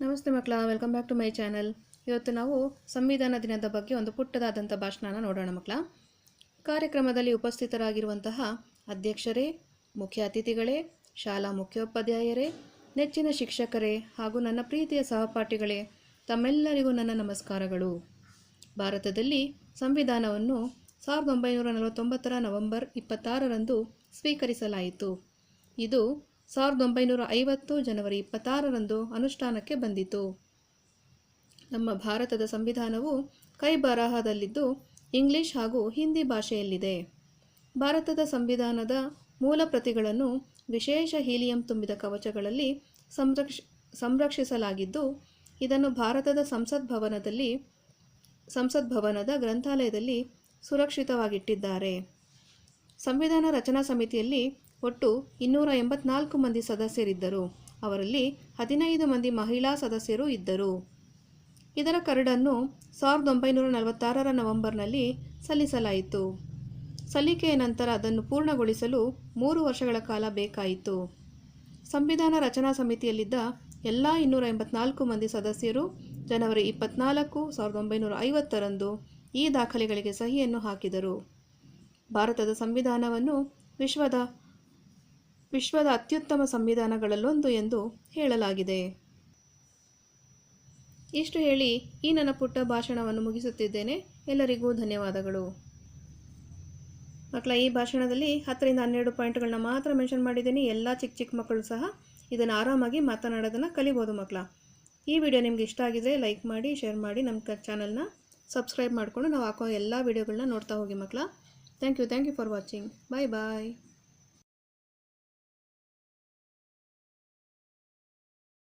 ನಮಸ್ತೆ ಮಕ್ಕಳ welcome back to my channel ಇವತ್ತು ನಾವು ಸಂವಿಧಾನ ದಿನದ ಬಗ್ಗೆ ಒಂದು ಪುಟ್ಟದಾದಂಥ ಭಾಷಣನ ನೋಡೋಣ ಮಕ್ಕಳ. ಕಾರ್ಯಕ್ರಮದಲ್ಲಿ ಉಪಸ್ಥಿತರಾಗಿರುವಂತಹ ಅಧ್ಯಕ್ಷರೇ, ಮುಖ್ಯ ಅತಿಥಿಗಳೇ, ಶಾಲಾ ಮುಖ್ಯೋಪಾಧ್ಯಾಯರೇ, ನೆಚ್ಚಿನ ಶಿಕ್ಷಕರೇ ಹಾಗೂ ನನ್ನ ಪ್ರೀತಿಯ ಸಹಪಾಠಿಗಳೇ, ತಮ್ಮೆಲ್ಲರಿಗೂ ನನ್ನ ನಮಸ್ಕಾರಗಳು. ಭಾರತದಲ್ಲಿ ಸಂವಿಧಾನವನ್ನು ಸಾವಿರದ ಒಂಬೈನೂರ ನಲವತ್ತೊಂಬತ್ತರ ನವೆಂಬರ್ ಇಪ್ಪತ್ತಾರರಂದು ಸ್ವೀಕರಿಸಲಾಯಿತು. ಇದು ಸಾವಿರದ ಒಂಬೈನೂರ ಐವತ್ತು ಜನವರಿ ಇಪ್ಪತ್ತಾರರಂದು ಅನುಷ್ಠಾನಕ್ಕೆ ಬಂದಿತು. ನಮ್ಮ ಭಾರತದ ಸಂವಿಧಾನವು ಕೈ ಬರಹದಲ್ಲಿದ್ದು ಇಂಗ್ಲಿಷ್ ಹಾಗೂ ಹಿಂದಿ ಭಾಷೆಯಲ್ಲಿದೆ. ಭಾರತದ ಸಂವಿಧಾನದ ಮೂಲ ಪ್ರತಿಗಳನ್ನು ವಿಶೇಷ ಹೀಲಿಯಂ ತುಂಬಿದ ಕವಚಗಳಲ್ಲಿ ಸಂರಕ್ಷ, ಸಂರಕ್ಷಿಸಲಾಗಿದ್ದು, ಇದನ್ನು ಭಾರತದ ಸಂಸತ್ ಭವನದಲ್ಲಿ, ಸಂಸತ್ ಭವನದ ಗ್ರಂಥಾಲಯದಲ್ಲಿ ಸುರಕ್ಷಿತವಾಗಿಟ್ಟಿದ್ದಾರೆ. ಸಂವಿಧಾನ ರಚನಾ ಸಮಿತಿಯಲ್ಲಿ ಒಟ್ಟು ಇನ್ನೂರ ಎಂಬತ್ನಾಲ್ಕು ಮಂದಿ ಸದಸ್ಯರಿದ್ದರು. ಅವರಲ್ಲಿ ಹದಿನೈದು ಮಂದಿ ಮಹಿಳಾ ಸದಸ್ಯರು ಇದ್ದರು. ಇದರ ಕರಡನ್ನು ಸಾವಿರದ ಒಂಬೈನೂರ ನಲವತ್ತಾರರ ನವೆಂಬರ್ನಲ್ಲಿ ಸಲ್ಲಿಸಲಾಯಿತು. ಸಲ್ಲಿಕೆಯ ನಂತರ ಅದನ್ನು ಪೂರ್ಣಗೊಳಿಸಲು ಮೂರು ವರ್ಷಗಳ ಕಾಲ ಬೇಕಾಯಿತು. ಸಂವಿಧಾನ ರಚನಾ ಸಮಿತಿಯಲ್ಲಿದ್ದ ಎಲ್ಲ ಇನ್ನೂರ ಎಂಬತ್ನಾಲ್ಕು ಮಂದಿ ಸದಸ್ಯರು ಜನವರಿ ಇಪ್ಪತ್ನಾಲ್ಕು ಸಾವಿರದ ಒಂಬೈನೂರ ಐವತ್ತರಂದು ಈ ದಾಖಲೆಗಳಿಗೆ ಸಹಿಯನ್ನು ಹಾಕಿದರು. ಭಾರತದ ಸಂವಿಧಾನವನ್ನು ವಿಶ್ವದ ವಿಶ್ವದ ಅತ್ಯುತ್ತಮ ಸಂವಿಧಾನಗಳಲ್ಲೊಂದು ಎಂದು ಹೇಳಲಾಗಿದೆ. ಇಷ್ಟು ಹೇಳಿ ಈ ನನ್ನ ಪುಟ್ಟ ಭಾಷಣವನ್ನು ಮುಗಿಸುತ್ತಿದ್ದೇನೆ. ಎಲ್ಲರಿಗೂ ಧನ್ಯವಾದಗಳು. ಮಕ್ಕಳ, ಈ ಭಾಷಣದಲ್ಲಿ ಹತ್ತರಿಂದ ಹನ್ನೆರಡು ಪಾಯಿಂಟ್ಗಳನ್ನ ಮಾತ್ರ ಮೆನ್ಷನ್ ಮಾಡಿದ್ದೀನಿ. ಎಲ್ಲ ಚಿಕ್ಕ ಚಿಕ್ಕ ಮಕ್ಕಳು ಸಹ ಇದನ್ನು ಆರಾಮಾಗಿ ಮಾತನಾಡೋದನ್ನು ಕಲಿಬೋದು ಮಕ್ಕಳ. ಈ ವಿಡಿಯೋ ನಿಮ್ಗೆ ಇಷ್ಟ ಆಗಿದ್ರೆ ಲೈಕ್ ಮಾಡಿ, ಶೇರ್ ಮಾಡಿ ನಮ್ಮ ಚಾನಲ್ನ ಸಬ್ಸ್ಕ್ರೈಬ್ ಮಾಡಿಕೊಂಡು ನಾವು ಹಾಕೋ ಎಲ್ಲ ವಿಡಿಯೋಗಳನ್ನ ನೋಡ್ತಾ ಹೋಗಿ ಮಕ್ಕಳ. Thank you thank you for watching. Bye bye.